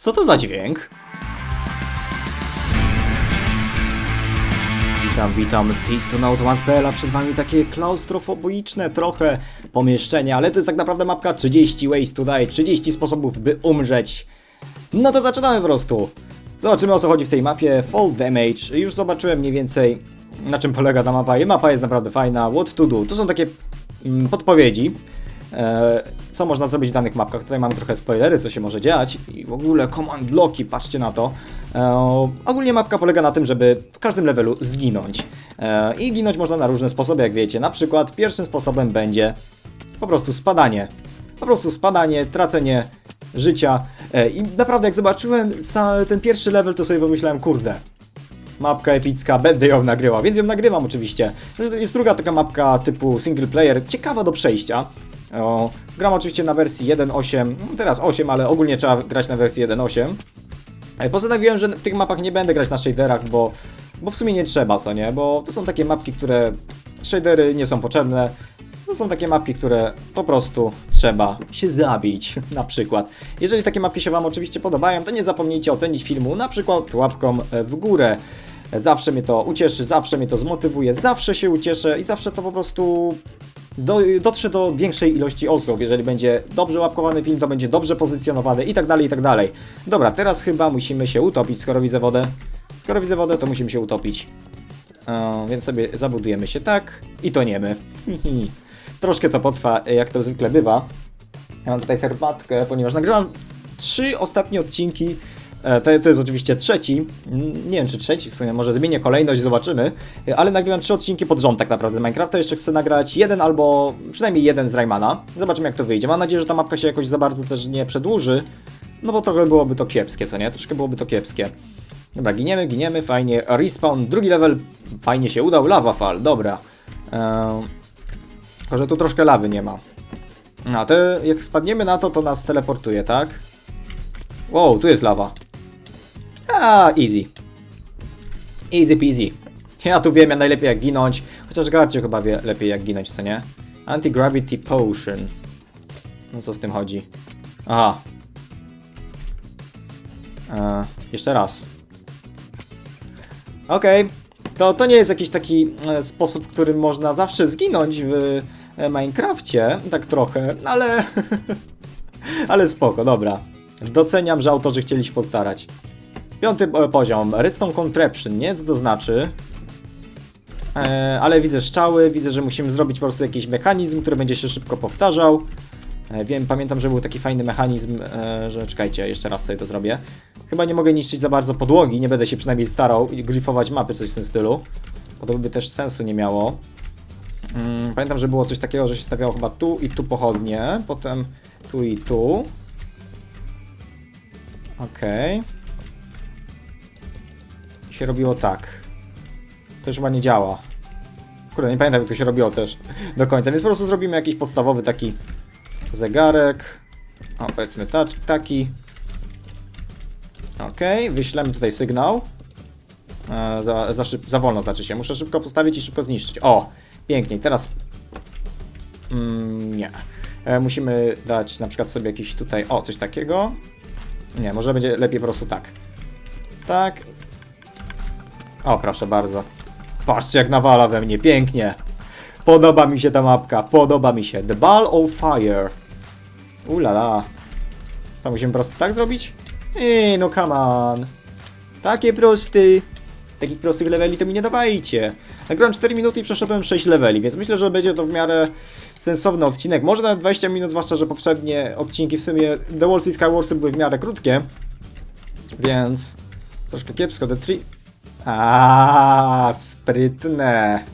Co to za dźwięk? Witam, witam z tej strony Automat.pl, a przed wami takie klaustrofobiczne trochę pomieszczenie, ale to jest tak naprawdę mapka 30 ways to die, 30 sposobów by umrzeć. No to zaczynamy po prostu. Zobaczymy o co chodzi w tej mapie. Fall Damage. Już zobaczyłem mniej więcej na czym polega ta mapa. I mapa jest naprawdę fajna. What to do. To są takie mm, podpowiedzi. E, co można zrobić w danych mapkach. Tutaj mamy trochę spoilery, co się może dziać. I w ogóle command bloki, patrzcie na to. E, ogólnie mapka polega na tym, żeby w każdym levelu zginąć. E, I ginąć można na różne sposoby, jak wiecie. Na przykład pierwszym sposobem będzie po prostu spadanie. Po prostu spadanie, tracenie życia. I naprawdę jak zobaczyłem ten pierwszy level, to sobie pomyślałem, kurde, mapka epicka, będę ją nagrywał, więc ją nagrywam oczywiście. Jest druga taka mapka typu single player, ciekawa do przejścia. O, gram oczywiście na wersji 1.8, no teraz 8, ale ogólnie trzeba grać na wersji 1.8. E, Postanowiłem, że w tych mapach nie będę grać na shaderach, bo, bo w sumie nie trzeba, co nie? Bo to są takie mapki, które shadery nie są potrzebne. To są takie mapki, które po prostu trzeba się zabić, na przykład. Jeżeli takie mapki się Wam oczywiście podobają, to nie zapomnijcie ocenić filmu, na przykład łapką e, w górę. Zawsze mnie to ucieszy, zawsze mnie to zmotywuje, zawsze się ucieszę i zawsze to po prostu do, dotrze do większej ilości osób. Jeżeli będzie dobrze łapkowany film, to będzie dobrze pozycjonowany i tak dalej, i tak dalej. Dobra, teraz chyba musimy się utopić, skoro widzę wodę. Skoro widzę wodę, to musimy się utopić. E, więc sobie zabudujemy się tak i toniemy. Troszkę to potrwa, jak to zwykle bywa. Ja mam tutaj herbatkę, ponieważ nagrywam trzy ostatnie odcinki. E, To, to jest oczywiście trzeci. Nie wiem czy trzeci, w sumie może zmienię kolejność, zobaczymy. E, Ale nagrywam trzy odcinki pod rząd tak naprawdę Minecrafta. Jeszcze chcę nagrać jeden albo przynajmniej jeden z Raymana. Zobaczymy jak to wyjdzie. Mam nadzieję, że ta mapka się jakoś za bardzo też nie przedłuży. No bo trochę byłoby to kiepskie, co nie? Troszkę byłoby to kiepskie. Dobra, giniemy, giniemy, fajnie. Respawn, drugi level, fajnie się udał. Lava fall, dobra. Eee, tylko, że tu troszkę lawy nie ma. A te, jak spadniemy na to, to nas teleportuje, tak? Wow, tu jest lawa. A, easy. Easy peasy. Ja tu wiem, ja najlepiej jak ginąć. Chociaż Garcie chyba wie lepiej jak ginąć, co nie? Anti-gravity potion. No co z tym chodzi? Aha. E, jeszcze raz. Okej. To, to nie jest jakiś taki e, sposób, w którym można zawsze zginąć w e, Minecrafcie, tak trochę, ale... ale spoko, dobra. Doceniam, że autorzy chcieli się postarać. Piąty e, poziom, Redstone Contraption, nie? Co to znaczy? E, ale widzę szczały, widzę, że musimy zrobić po prostu jakiś mechanizm, który będzie się szybko powtarzał. E, wiem, pamiętam, że był taki fajny mechanizm, że czekajcie, jeszcze raz sobie to zrobię. Chyba nie mogę niszczyć za bardzo podłogi, nie będę się przynajmniej starał i mapy, coś w tym stylu. Bo to by też sensu nie miało. Mm, pamiętam, że było coś takiego, że się stawiało chyba tu i tu pochodnie, potem tu i tu. Okej. I Się robiło tak. To już chyba nie działa. Kurde, nie pamiętam jak to się robiło też do końca, więc po prostu zrobimy jakiś podstawowy taki zegarek. O, powiedzmy ta, taki. Okej, wyślemy tutaj sygnał. E, za, za, szyb, za wolno znaczy się. Muszę szybko postawić i szybko zniszczyć. O, pięknie. Teraz... Mm, nie. E, musimy dać na przykład sobie jakiś tutaj... O, coś takiego. Nie, może będzie lepiej po prostu tak. Tak. O, proszę bardzo. Patrzcie jak nawala we mnie, pięknie. Podoba mi się ta mapka, podoba mi się. The Ball of Fire. Ulala. Co, musimy po prostu tak zrobić? Ej, no come on. Takie prosty. Takich prostych leveli to mi nie dawajcie. Nagrałem 4 minuty i przeszedłem 6 leveli, więc myślę, że będzie to w miarę sensowny odcinek. Może nawet 20 minut, zwłaszcza, że poprzednie odcinki w sumie The Walls i Skywarsy były w miarę krótkie. Więc troszkę kiepsko. The Tree... A, sprytne.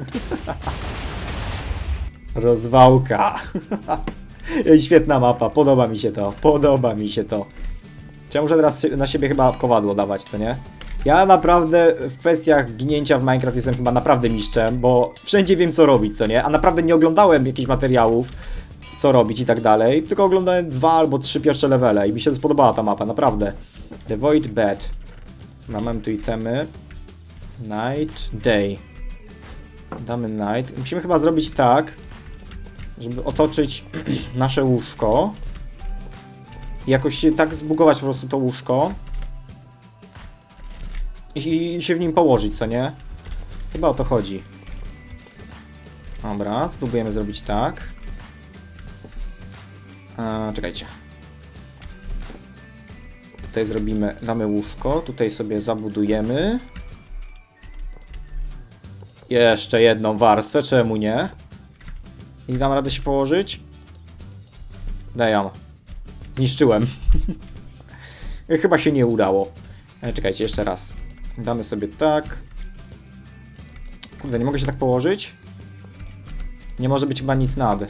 Rozwałka. Świetna mapa, podoba mi się to, podoba mi się to. Ja muszę teraz na siebie chyba kowadło dawać, co nie? Ja naprawdę w kwestiach ginięcia w Minecraft jestem chyba naprawdę mistrzem, bo wszędzie wiem co robić, co nie? A naprawdę nie oglądałem jakichś materiałów, co robić i tak dalej, tylko oglądałem dwa albo trzy pierwsze levele i mi się spodobała ta mapa, naprawdę. The Void Bed. No, Mam tu itemy. Night, day. Damy night. Musimy chyba zrobić tak, żeby otoczyć nasze łóżko. jakoś się tak zbugować po prostu to łóżko i, i się w nim położyć, co nie? Chyba o to chodzi. Dobra, spróbujemy zrobić tak. E, czekajcie. Tutaj zrobimy, damy łóżko, tutaj sobie zabudujemy. Jeszcze jedną warstwę, czemu nie? I dam radę się położyć? Dajam. Zniszczyłem. Chyba się nie udało. E, czekajcie, jeszcze raz. Damy sobie tak. Kurde, nie mogę się tak położyć? Nie może być chyba nic nad.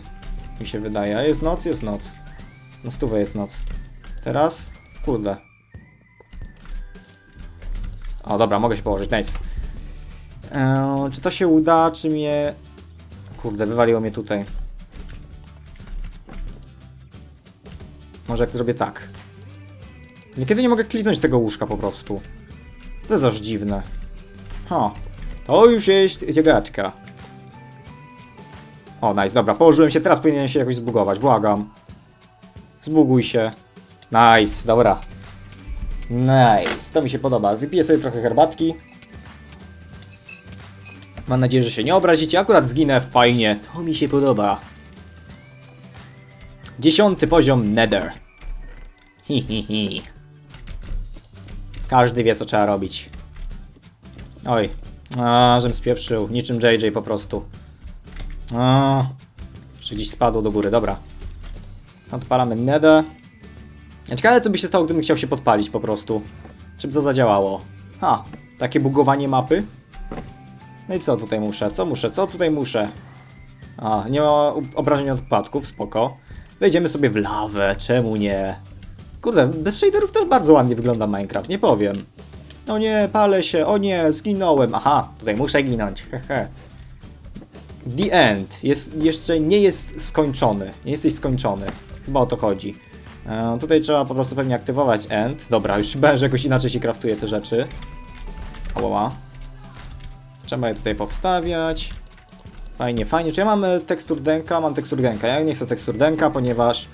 Mi się wydaje. Jest noc? Jest noc. Na stówę jest noc. Teraz? Kurde. O, dobra, mogę się położyć. Nice. Eee, czy to się uda, czy mnie... Kurde, wywaliło mnie tutaj. Może jak zrobię tak. Niekiedy nie mogę kliknąć tego łóżka po prostu. To jest aż dziwne. Ha. To już jest dziegaczka. O, nice, dobra, położyłem się, teraz powinienem się jakoś zbugować, błagam. Zbuguj się. Nice, dobra. Nice, to mi się podoba. Wypiję sobie trochę herbatki. Mam nadzieję, że się nie obrazicie. Akurat zginę fajnie. To mi się podoba. Dziesiąty poziom Nether. Hi, hi, hi. Każdy wie, co trzeba robić. Oj. A, żem spieprzył. Niczym JJ po prostu. A, jeszcze gdzieś spadło do góry. Dobra. Odpalamy Nether. Ja Ciekawe, co by się stało, gdybym chciał się podpalić po prostu. Czy by to zadziałało? Ha, takie bugowanie mapy. No i co tutaj muszę? Co muszę? Co tutaj muszę? A, nie ma obrażeń od odpadków, spoko. Wejdziemy sobie w lawę, czemu nie? Kurde, bez shaderów też bardzo ładnie wygląda Minecraft, nie powiem. O nie, palę się, o nie, zginąłem. Aha, tutaj muszę ginąć, hehe. The end. Jest, jeszcze nie jest skończony. Nie jesteś skończony. Chyba o to chodzi. E, tutaj trzeba po prostu pewnie aktywować end. Dobra, już że jakoś inaczej się kraftuje te rzeczy. Oła. Trzeba je tutaj powstawiać. Fajnie, fajnie. Czy ja mam e, tekstur denka? Mam tekstur denka. Ja nie chcę tekstur denka, ponieważ...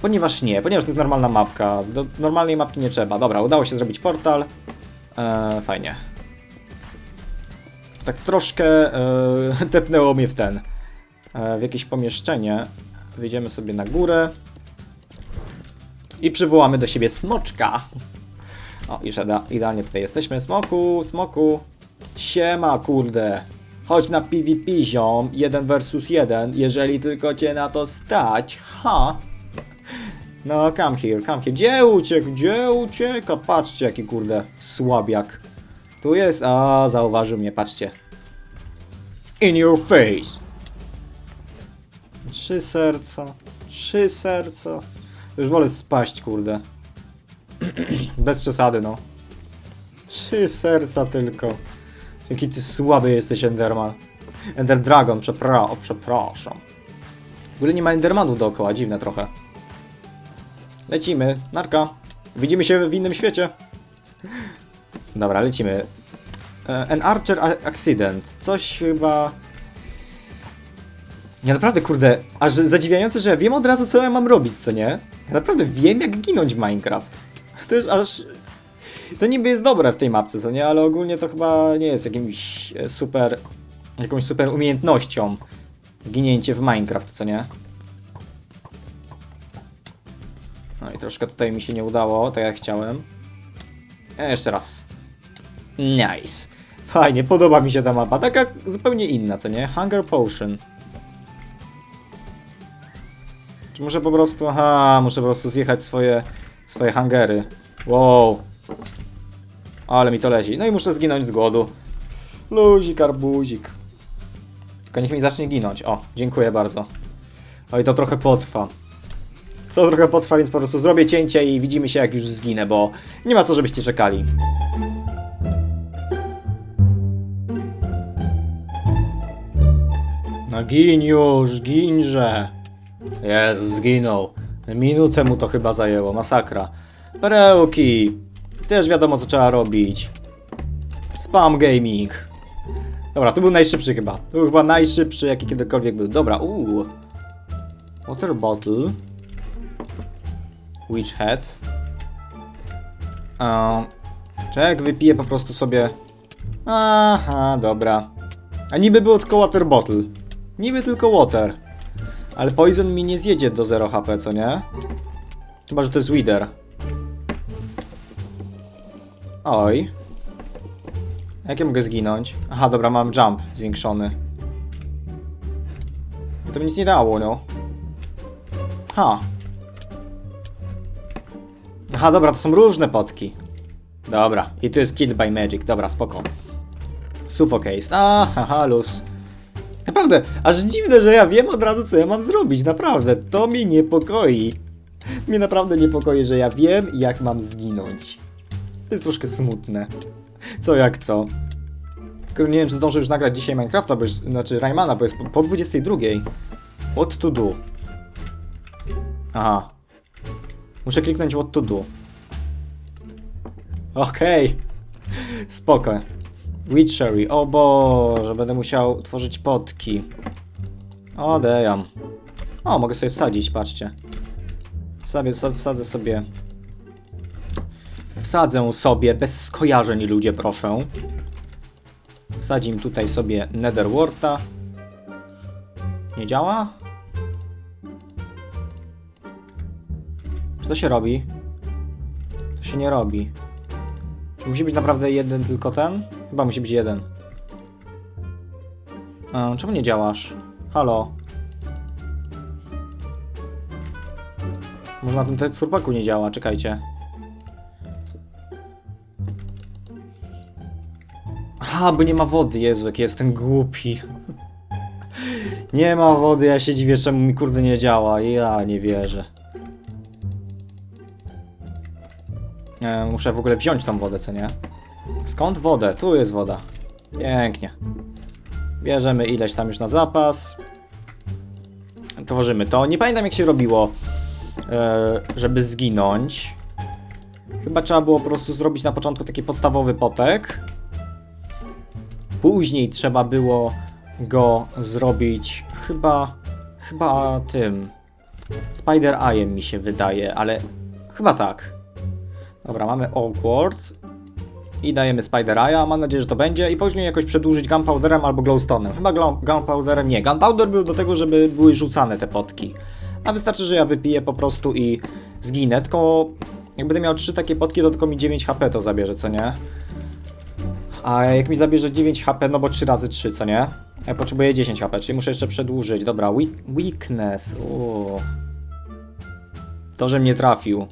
Ponieważ nie, ponieważ to jest normalna mapka. Do normalnej mapki nie trzeba. Dobra, udało się zrobić portal. E, fajnie. Tak troszkę e, tepnęło mnie w ten. E, w jakieś pomieszczenie. Wyjdziemy sobie na górę. I przywołamy do siebie smoczka. O, ida- idealnie tutaj jesteśmy. Smoku, smoku. Siema, kurde. Chodź na PvP, ziom. Jeden versus jeden, jeżeli tylko cię na to stać. Ha. No, come here, come here. Gdzie uciekł? Gdzie ucieka? Patrzcie, jaki kurde słabiak. Tu jest. A, zauważył mnie, patrzcie. In your face. Trzy serca. Trzy serca. Już wolę spaść, kurde. Bez przesady, no. Trzy serca tylko. Jaki ty słaby jesteś, Enderman. Ender Dragon, przepra o, przepraszam. W ogóle nie ma Endermanów dookoła, dziwne trochę. Lecimy, narka. Widzimy się w innym świecie. Dobra, lecimy. E, An Archer Accident. Coś chyba... Ja naprawdę, kurde, aż zadziwiające, że ja wiem od razu, co ja mam robić, co nie? Ja naprawdę wiem, jak ginąć w Minecraft. To już aż... To niby jest dobre w tej mapce, co nie? Ale ogólnie to chyba nie jest jakimś e, super... Jakąś super umiejętnością ginięcie w Minecraft, co nie? No i troszkę tutaj mi się nie udało, tak jak chciałem. E, jeszcze raz. Nice. Fajnie, podoba mi się ta mapa. Taka zupełnie inna, co nie? Hunger Potion. Czy muszę po prostu... Aha, muszę po prostu zjechać swoje, swoje hangery. Wow. Ale mi to leci. No i muszę zginąć z głodu. Luzik, arbuzik. Tylko niech mi zacznie ginąć. O, dziękuję bardzo. Oj, to trochę potrwa. To trochę potrwa, więc po prostu zrobię cięcie i widzimy się jak już zginę, bo nie ma co, żebyście czekali. No gin już, ginże. Jest, zginął. Minutę mu to chyba zajęło, masakra. Perełki. Też wiadomo co trzeba robić. Spam gaming. Dobra, to był najszybszy chyba. To był chyba najszybszy jaki kiedykolwiek był. Dobra, uuu. Water bottle. Witch Head. Um, czy jak wypiję po prostu sobie... Aha, dobra. A niby było tylko water bottle. Niby tylko water. Ale poison mi nie zjedzie do 0 HP, co nie? Chyba, że to jest Wither. Oj. Jak ja mogę zginąć? Aha, dobra, mam jump zwiększony. To mi nic nie dało, no. Ha. Aha, dobra, to są różne potki. Dobra, i tu jest Killed by Magic, dobra, spoko. Suffocase, a, haha, luz. Naprawdę, aż dziwne, że ja wiem od razu, co ja mam zrobić, naprawdę, to mnie niepokoi. Mnie naprawdę niepokoi, że ja wiem, jak mam zginąć. To jest troszkę smutne. Co jak co. Tylko nie wiem, czy zdążę już nagrać dzisiaj Minecrafta, bo już, znaczy Raymana, bo jest po, po 22. What to do? Aha. Muszę kliknąć what to do. Okej. Spoko. Witchery. O Boże, będę musiał tworzyć potki. O. O, mogę sobie wsadzić, patrzcie. Sobie wsadzę sobie. Wsadzę sobie, bez skojarzeń ludzie, proszę. Wsadzim tutaj sobie Netherworta. Nie działa? To się robi? To się nie robi. Czy musi być naprawdę jeden tylko ten? Chyba musi być jeden. A, czemu nie działasz? Halo? Może na tym teksturpaku nie działa, czekajcie. Aha, bo nie ma wody, Jezu, jak jestem głupi. Nie ma wody, ja się dziwię, czemu mi kurde nie działa. Ja nie wierzę. E, muszę w ogóle wziąć tą wodę, co nie? Skąd wodę? Tu jest woda. Pięknie. Bierzemy ileś tam już na zapas. Tworzymy to. Nie pamiętam jak się robiło, e, żeby zginąć. Chyba trzeba było po prostu zrobić na początku taki podstawowy potek. Później trzeba było go zrobić chyba chyba tym Spider Eye'em mi się wydaje, ale chyba tak. Dobra, mamy Awkward i dajemy Spider Eye'a, mam nadzieję, że to będzie i później jakoś przedłużyć Gunpowderem albo Glowstone'em. Chyba Gunpowderem nie. Gunpowder był do tego, żeby były rzucane te potki. A wystarczy, że ja wypiję po prostu i zginę, tylko jak będę miał trzy takie potki, to tylko mi 9 HP to zabierze, co nie? A jak mi zabierze 9 HP, no bo 3 razy 3, co nie? Ja potrzebuję 10 HP, czyli muszę jeszcze przedłużyć. Dobra, weak weakness. Uuu. To, że mnie trafił.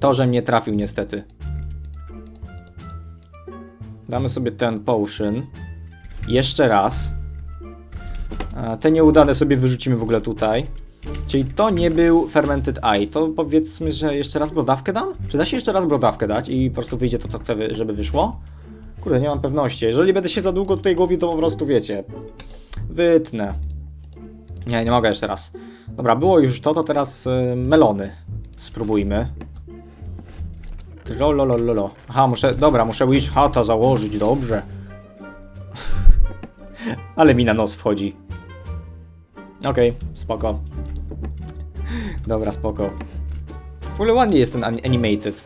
To, że mnie trafił niestety. Damy sobie ten potion. Jeszcze raz. A Te nieudane sobie wyrzucimy w ogóle tutaj. Czyli to nie był Fermented Eye. To powiedzmy, że jeszcze raz brodawkę dam? Czy da się jeszcze raz brodawkę dać i po prostu wyjdzie to, co chcę, żeby wyszło? Kurde, nie mam pewności. Jeżeli będę się za długo tutaj głowił, to po prostu wiecie. Wytnę. Nie, nie mogę jeszcze raz. Dobra, było już to, to teraz y, melony. Spróbujmy. Trololololo. Aha, muszę. Dobra, muszę Wish Hata założyć, dobrze. Ale mi na nos wchodzi. Okej, spoko. Dobra, spoko. W ogóle ładnie jest ten ani- animated.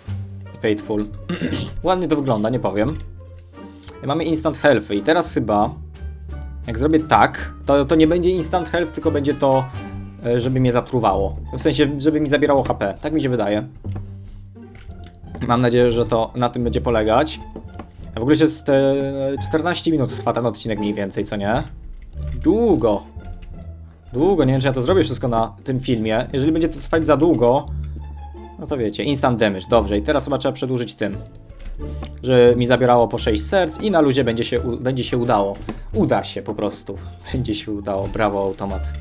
Faithful. ładnie to wygląda, nie powiem. Mamy instant health i teraz chyba jak zrobię tak, to, to nie będzie instant health, tylko będzie to, e, żeby mnie zatruwało. W sensie, żeby mi zabierało HP. Tak mi się wydaje. Mam nadzieję, że to na tym będzie polegać. W ogóle się z te 14 minut trwa ten odcinek mniej więcej, co nie? Długo. Długo, nie wiem czy ja to zrobię wszystko na tym filmie. Jeżeli będzie to trwać za długo, no to wiecie, instant damage, dobrze. I teraz chyba trzeba przedłużyć tym. Że mi zabierało po 6 serc i na luzie będzie się, będzie się udało. Uda się po prostu. Będzie się udało. Brawo, automat.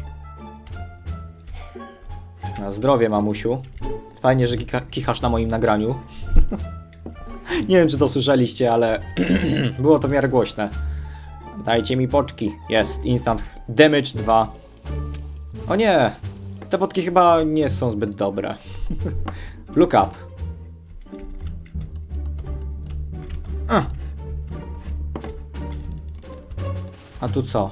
Na zdrowie, mamusiu. Fajnie, że kichasz na moim nagraniu. Nie wiem, czy to słyszeliście, ale było to w miarę głośne. Dajcie mi poczki. Jest, instant damage 2. O nie! Te potki chyba nie są zbyt dobre. Look up. A. A tu co?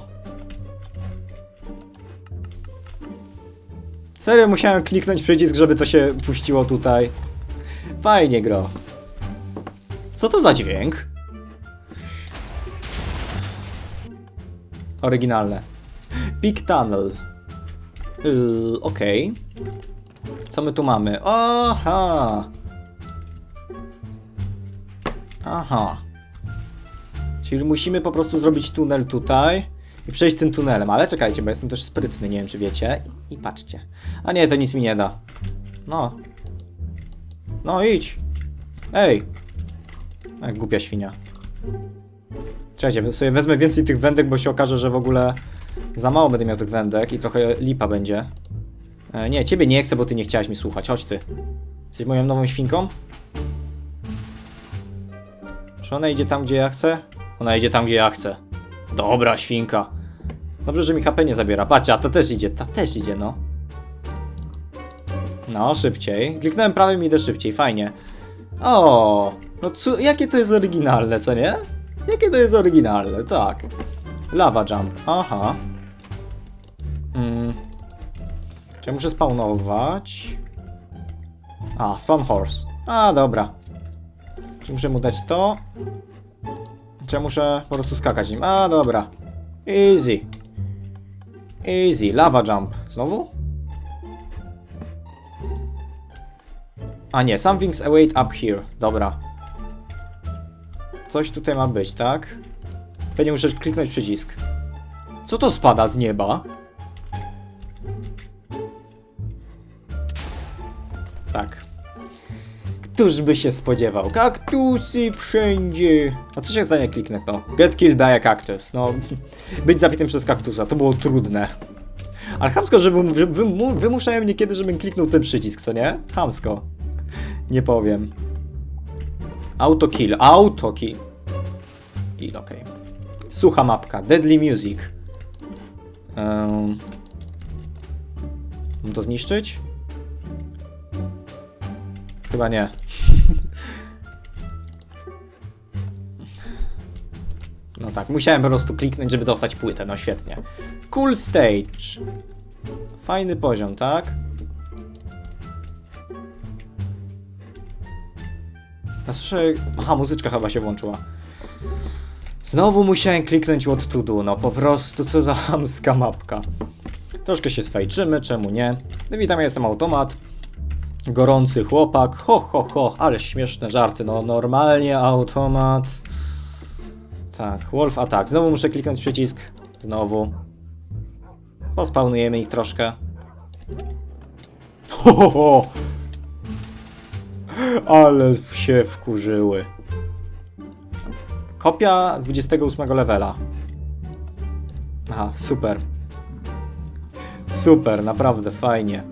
Serio, musiałem kliknąć przycisk, żeby to się puściło tutaj. Fajnie, gro. Co to za dźwięk? Oryginalne. Big Tunnel. Yy, Okej. Co my tu mamy? Aha! Aha. Czyli musimy po prostu zrobić tunel tutaj i przejść tym tunelem. Ale czekajcie, bo jestem też sprytny, nie wiem czy wiecie. I patrzcie. A nie, to nic mi nie da. No. No idź. Ej. Jak głupia świnia. Czekajcie, sobie wezmę więcej tych wędek, bo się okaże, że w ogóle za mało będę miał tych wędek i trochę lipa będzie. E, nie, ciebie nie chcę, bo ty nie chciałaś mi słuchać. Chodź ty. Jesteś moją nową świnką? Czy ona idzie tam, gdzie ja chcę? Ona idzie tam, gdzie ja chcę. Dobra, świnka. Dobrze, że mi HP nie zabiera. Patrzcie, a ta też idzie, ta też idzie, no. No, szybciej. Kliknąłem prawym i idę szybciej, fajnie. O, no co, jakie to jest oryginalne, co nie? Jakie to jest oryginalne, tak. Lava jump, aha. Mm. Czy ja muszę spawnować? A, spawn horse. A, dobra. Muszę mu dać to? Czy ja muszę po prostu skakać nim? A, dobra. Easy. Easy. Lava jump. Znowu? A nie, something's await up here. Dobra. Coś tutaj ma być, tak? Pewnie muszę kliknąć przycisk. Co to spada z nieba? Tak. Któż by się spodziewał? Kaktusy wszędzie! A co się stanie, kliknę to? Get killed by a cactus. No, być zabitym przez kaktusa, to było trudne. Ale chamsko, że, wym, że wymu, wymuszają mnie kiedy, żebym kliknął ten przycisk, co nie? Chamsko. Nie powiem. Auto kill, auto kill. Okej. Sucha mapka, Deadly Music. Um, mam to zniszczyć? Chyba nie. No tak, musiałem po prostu kliknąć, żeby dostać płytę, no świetnie. Cool stage. Fajny poziom, tak? Ja słyszę... Aha, muzyczka chyba się włączyła. Znowu musiałem kliknąć what to do, no po prostu co za hamska mapka. Troszkę się swajczymy, czemu nie? No, witam, ja jestem Automat. Gorący chłopak, ho ho ho, ale śmieszne żarty, no normalnie Automat. Tak, Wolf Attack, znowu muszę kliknąć przycisk, znowu. Pospawnujemy ich troszkę. Ho ho ho! Ale się wkurzyły. Kopia 28 levela. Aha, super. Super, naprawdę fajnie.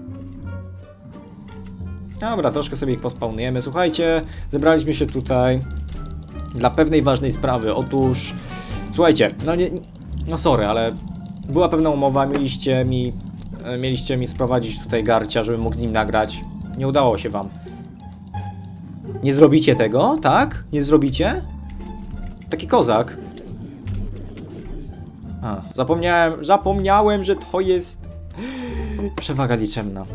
Dobra, troszkę sobie ich pospawnujemy. Słuchajcie, zebraliśmy się tutaj dla pewnej ważnej sprawy. Otóż, słuchajcie, no nie, no sorry, ale była pewna umowa, mieliście mi, e, mieliście mi sprowadzić tutaj garcia, żebym mógł z nim nagrać. Nie udało się wam. Nie zrobicie tego, tak? Nie zrobicie? Taki kozak. A, zapomniałem, zapomniałem, że to jest przewaga liczebna.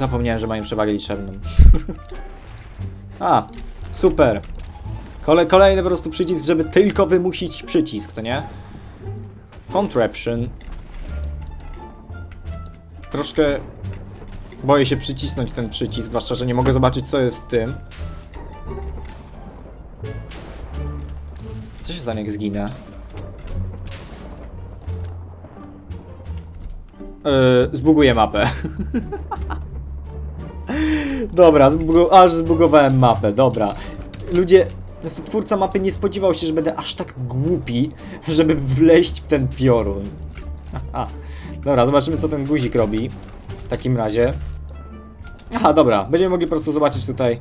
Zapomniałem, że mają przewagę liczebną. A, super. Kole, kolejny po prostu przycisk, żeby tylko wymusić przycisk, co nie? Contraption. Troszkę boję się przycisnąć ten przycisk, zwłaszcza, że nie mogę zobaczyć, co jest w tym. Co się stanie, jak zginę? Yy, zbuguję mapę. Dobra, aż zbugowałem mapę, dobra. Ludzie, twórca mapy nie spodziewał się, że będę aż tak głupi, żeby wleść w ten piorun. Aha. Dobra, zobaczymy co ten guzik robi. W takim razie. Aha, dobra, będziemy mogli po prostu zobaczyć tutaj,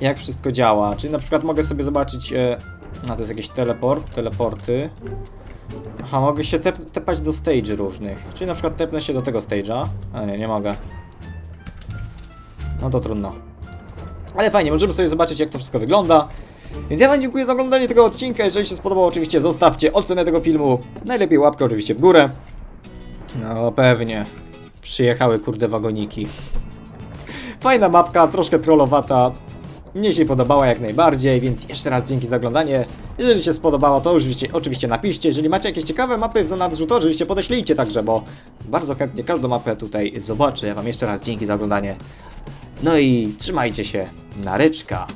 jak wszystko działa. Czyli na przykład mogę sobie zobaczyć... E... A, to jest jakiś teleport, teleporty. Aha, mogę się tep tepać do stage różnych. Czyli na przykład tepnę się do tego stage'a. A nie, nie mogę. No to trudno. Ale fajnie, możemy sobie zobaczyć jak to wszystko wygląda. Więc ja wam dziękuję za oglądanie tego odcinka. Jeżeli się spodobał, oczywiście zostawcie ocenę tego filmu. Najlepiej łapkę oczywiście w górę. No pewnie. przyjechały kurde wagoniki. Fajna mapka, troszkę trollowata. Mnie się podobała jak najbardziej, więc jeszcze raz dzięki za oglądanie. Jeżeli się spodobało, to oczywiście, oczywiście napiszcie. Jeżeli macie jakieś ciekawe mapy w zanadrzu, to oczywiście podeślijcie także, bo bardzo chętnie każdą mapę tutaj zobaczę. Ja wam jeszcze raz dzięki za oglądanie. No i trzymajcie się. Naryczka.